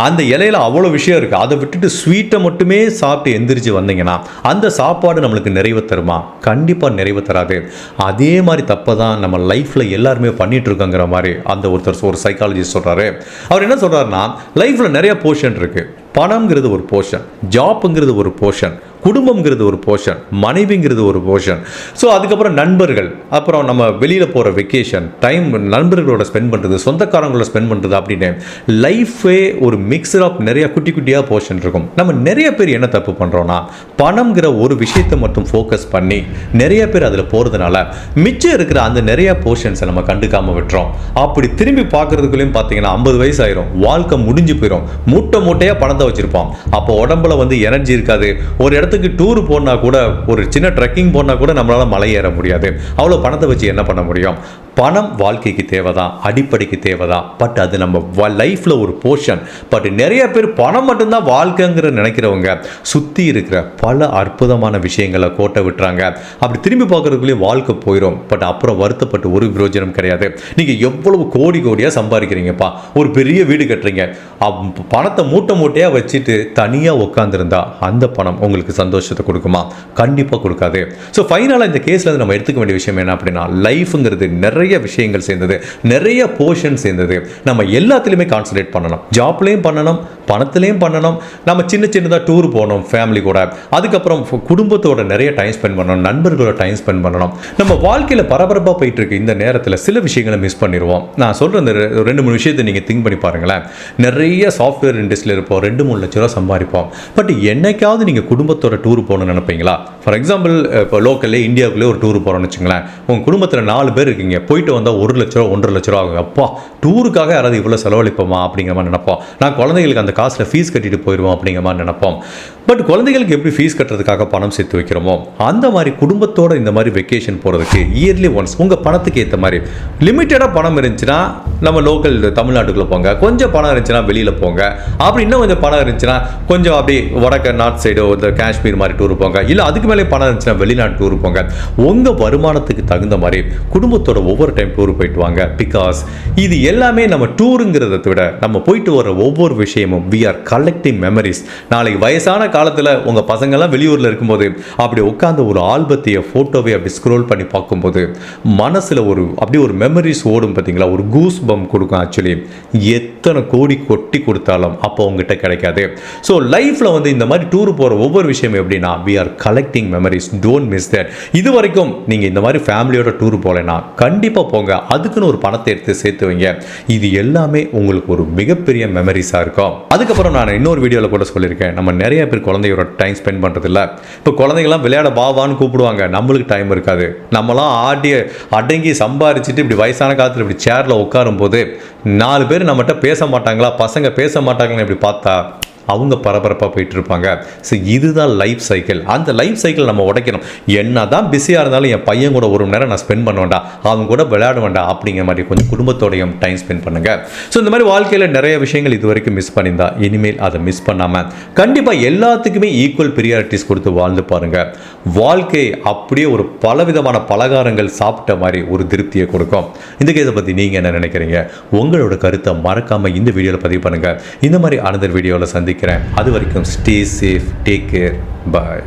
அந்த இலையில அவ்வளோ விஷயம் இருக்குது அதை விட்டுட்டு ஸ்வீட்டை மட்டுமே சாப்பிட்டு எந்திரிச்சு வந்தீங்கன்னா அந்த சாப்பாடு நம்மளுக்கு நிறைவு தருமா? கண்டிப்பாக நிறைவு தராது. அதே மாதிரி தப்பை தான் நம்ம லைஃப்பில் எல்லாருமே பண்ணிகிட்ருக்கோங்கிற மாதிரி அந்த ஒருத்தர் ஒரு சைக்காலஜிஸ்ட் சொல்கிறாரு அவர் என்ன சொல்கிறாருன்னா லைஃப்பில் நிறைய போர்ஷன் இருக்குது பணம்ங்கிறது ஒரு போர்ஷன் ஜாப்புங்கிறது ஒரு போர்ஷன் குடும்பம்ங்கிறது ஒரு போர்ஷன் மனைவிங்கிறது ஒரு போர்ஷன் ஸோ அதுக்கப்புறம் நண்பர்கள் அப்புறம் நம்ம வெளியில் போகிற வெக்கேஷன் டைம் நண்பர்களோட ஸ்பெண்ட் பண்ணுறது சொந்தக்காரங்களோட ஸ்பெண்ட் பண்ணுறது அப்படின்னு லைஃபே ஒரு மிக்சர் ஆஃப் நிறைய குட்டி குட்டியாக போர்ஷன் இருக்கும். நம்ம நிறைய பேர் என்ன தப்பு பண்ணுறோன்னா பணம்ங்கிற ஒரு விஷயத்தை மட்டும் ஃபோக்கஸ் பண்ணி நிறைய பேர் அதில் போகிறதுனால மிச்சம் இருக்கிற அந்த நிறைய போர்ஷன்ஸை நம்ம கண்டுக்காமல் விட்டுறோம். அப்படி திரும்பி பார்க்குறதுக்குள்ளேயும் பார்த்தீங்கன்னா ஐம்பது வயசு ஆயிரும் வாழ்க்கை முடிஞ்சு போயிடும் மூட்டை மூட்டையாக பணத்தை வச்சுருப்போம் அப்போ உடம்புல வந்து எனர்ஜி இருக்காது. ஒரு இடத்துக்கு டூர் போனால் கூட ஒரு சின்ன ட்ரெக்கிங் போனால் கூட நம்மளால் மலை ஏற முடியாது. அவ்வளோ பணத்தை வச்சு என்ன பண்ண முடியும்? பணம் வாழ்க்கைக்கு தேவைதான் அடிப்படைக்கு தேவைதான் பட் அது நம்ம லைஃப்பில் ஒரு போர்ஷன் பட் நிறைய பேர் பணம் மட்டும்தான் வாழ்க்கைங்கிற நினைக்கிறவங்க சுற்றி இருக்கிற பல அற்புதமான விஷயங்களை கோட்டை விட்டுறாங்க. அப்படி திரும்பி பார்க்குறதுக்குள்ளேயே வாழ்க்கை போயிடும் பட் அப்புறம் வருத்தப்பட்டு ஒரு பிரயோஜனம் கிடையாது. நீங்கள் எவ்வளவு கோடி கோடியாக சம்பாதிக்கிறீங்கப்பா? ஒரு பெரிய வீடு கட்டுறீங்க. அப்~ பணத்தை மூட்டை மூட்டையாக வச்சுட்டு தனியாக உட்காந்துருந்தா அந்த பணம் உங்களுக்கு சந்தோஷத்தை கொடுக்குமா? கண்டிப்பாக கொடுக்காது. ஸோ ஃபைனலாக இந்த கேஸில் நம்ம எடுத்துக்க வேண்டிய விஷயம் என்ன அப்படின்னா லைஃப்ங்கிறது நிறைய நிறைய விஷயங்கள் சேர்ந்தது நிறைய போர்ஷன் சேர்ந்தது. நம்ம எல்லாத்துலேயுமே கான்சன்ட்ரேட் பண்ணணும். ஜாப்லேயும் பண்ணணும் பணத்துலேயும் பண்ணணும். நம்ம சின்ன சின்னதாக டூர் போகணும் ஃபேமிலி கூட. அதுக்கப்புறம் குடும்பத்தோட நிறைய டைம் ஸ்பெண்ட் பண்ணணும் நண்பர்களோட டைம் ஸ்பெண்ட் பண்ணணும். நம்ம வாழ்க்கையில் பரபரப்பாக போயிட்டு இருக்கு இந்த நேரத்தில். சில விஷயங்களை மிஸ் பண்ணிடுவோம் நான் சொல்கிற இந்த ரெண்டு மூணு விஷயத்தை நீங்கள் திங்க் பண்ணி பாருங்களேன். நிறைய சாஃப்ட்வேர் இண்டஸ்ட்ரியில் இருப்போம். ரெண்டு மூணு லட்ச ரூபா சம்பாதிப்போம். பட் என்னைக்காவது நீங்கள் குடும்பத்தோட டூர் போகணும்னு நினைப்பீங்களா? ஃபார் எக்ஸாம்பிள் இப்போ லோக்கல்லே இந்தியாவுக்குள்ளே ஒரு டூர் போகிறோம்னு வச்சுங்களேன். உங்கள் குடும்பத்தில் நாலு பேர் இருக்கீங்க. போயிட்டு வந்தால் ஒரு லட்ச ரூபா ஒன்றரை லட்ச ரூபா ஆகும் அப்பா டூருக்காக யாராவது இவ்வளோ செலவழிப்போமா? அப்படிங்கிற மாதிரி நினைப்போம். நான் குழந்தைகளுக்கு அந்த காசில் ஃபீஸ் கட்டிட்டு போயிடுவோம் அப்படிங்கிற மாதிரி நினைப்போம். பட் குழந்தைகளுக்கு எப்படி ஃபீஸ் கட்டுறதுக்காக பணம் சேர்த்து வைக்கிறோமோ அந்த மாதிரி குடும்பத்தோட இந்த மாதிரி வெக்கேஷன் போகிறதுக்கு இயர்லி ஒன்ஸ் உங்கள் பணத்துக்கு ஏற்ற மாதிரி. லிமிட்டடாக பணம் இருந்துச்சுன்னா நம்ம லோக்கல் தமிழ்நாட்டுக்குள்ளே போங்க. கொஞ்சம் பணம் இருந்துச்சுன்னா வெளியில் போங்க. அப்படி இன்னும் கொஞ்சம் பணம் இருந்துச்சுன்னா கொஞ்சம் அப்படி வடக்க நார்த் சைடோ இந்த காஷ்மீர் மாதிரி டூர் போங்க. இல்லை அதுக்கு மேலே பணம் இருந்துச்சுன்னா வெளிநாட்டு டூர் போங்க. உங்கள் வருமானத்துக்கு தகுந்த மாதிரி குடும்பத்தோட ஒவ்வொரு டைம் டூர் போயிட்டு வாங்க. பிகாஸ் இது எல்லாமே நம்ம டூருங்கிறத விட நம்ம போயிட்டு வர ஒவ்வொரு விஷயமும் வி ஆர் கலெக்டிங் மெமரிஸ் நாளைக்கு வயசான காலத்தில் உங்கள் பசங்கள்லாம் வெளியூரில் இருக்கும்போது அப்படி உட்காந்து ஒரு ஆல்பத்தையோ ஃபோட்டோவை அப்படி ஸ்க்ரோல் பண்ணி பார்க்கும்போது மனசில் ஒரு அப்படி ஒரு மெமரிஸ் ஓடும் பார்த்தீங்களா ஒரு கூஸ் பம் கொடுக்கும் ஆக்சுவலி எத்தனை கோடி கொட்டி கொடுத்தாலும் அப்போ உங்ககிட்ட கிடைக்காது. ஸோ லைஃப்பில் வந்து இந்த மாதிரி டூர் போகிற ஒவ்வொரு விஷயம் எப்படின்னா we are collecting memories don't miss that இது வரைக்கும் நீங்கள் இந்த மாதிரி ஃபேமிலியோட டூர் போகலைன்னா கண்டிப்பாக போங்க. அதுக்குன்னு ஒரு பணத்தை எடுத்து சேர்த்து வைங்க. இது எல்லாமே உங்களுக்கு ஒரு மிகப்பெரிய மெமரிஸாக இருக்கும். அதுக்கப்புறம் நான் இன்னொரு வீடியோவில் கூட சொல்லியிருக்கேன். நம்ம நிறைய பேர் குழந்தையோட டைம் ஸ்பெண்ட் பண்ணுறதில்ல இப்போ குழந்தைங்களாம் விளையாட பாவான்னு கூப்பிடுவாங்க. நம்மளுக்கு டைம் இருக்காது. நம்மலாம் ஆடி அடங்கி சம்பாரிச்சிட்டு இப்படி வயசான காலத்தில் இப்படி சேரில் உட்காரும் போது நாலு பேர் நம்மகிட்ட பேச மாட்டாங்களா? பசங்க பேச மாட்டாங்கன்னு இப்படி பார்த்தா அவங்க பரபரப்பாக போயிட்டு இருப்பாங்க ஸோ இதுதான் லைஃப் சைக்கிள் அந்த லைஃப் சைக்கிள் நம்ம உடைக்கணும். என்ன தான் பிஸியாக இருந்தாலும் என் பையன் கூட ஒரு மணி நேரம் நான் ஸ்பெண்ட் பண்ண வேண்டாம். அவங்க கூட விளையாட வேண்டாம். அப்படிங்கிற மாதிரி கொஞ்சம் குடும்பத்தோடையும் டைம் ஸ்பெண்ட் பண்ணுங்க. ஸோ இந்த மாதிரி வாழ்க்கையில் நிறைய விஷயங்கள் இது வரைக்கும் மிஸ் பண்ணியிருந்தா இனிமேல் அதை மிஸ் பண்ணாமல் கண்டிப்பாக எல்லாத்துக்குமே ஈக்குவல் ப்ரியாரிட்டிஸ் கொடுத்து வாழ்ந்து பாருங்க. வாழ்க்கை அப்படியே ஒரு பலவிதமான பலகாரங்கள் சாப்பிட்ட மாதிரி ஒரு திருப்தியை கொடுக்கும். இந்த கேஸை பற்றி நீங்கள் என்ன நினைக்கிறீங்க? உங்களோட கருத்தை மறக்காமல் இந்த வீடியோவில் பதிவு பண்ணுங்கள் இந்த மாதிரி அனதர் வீடியோவில் சந்திக்க சந்திக்கிறேன் அது வரைக்கும் stay safe take care bye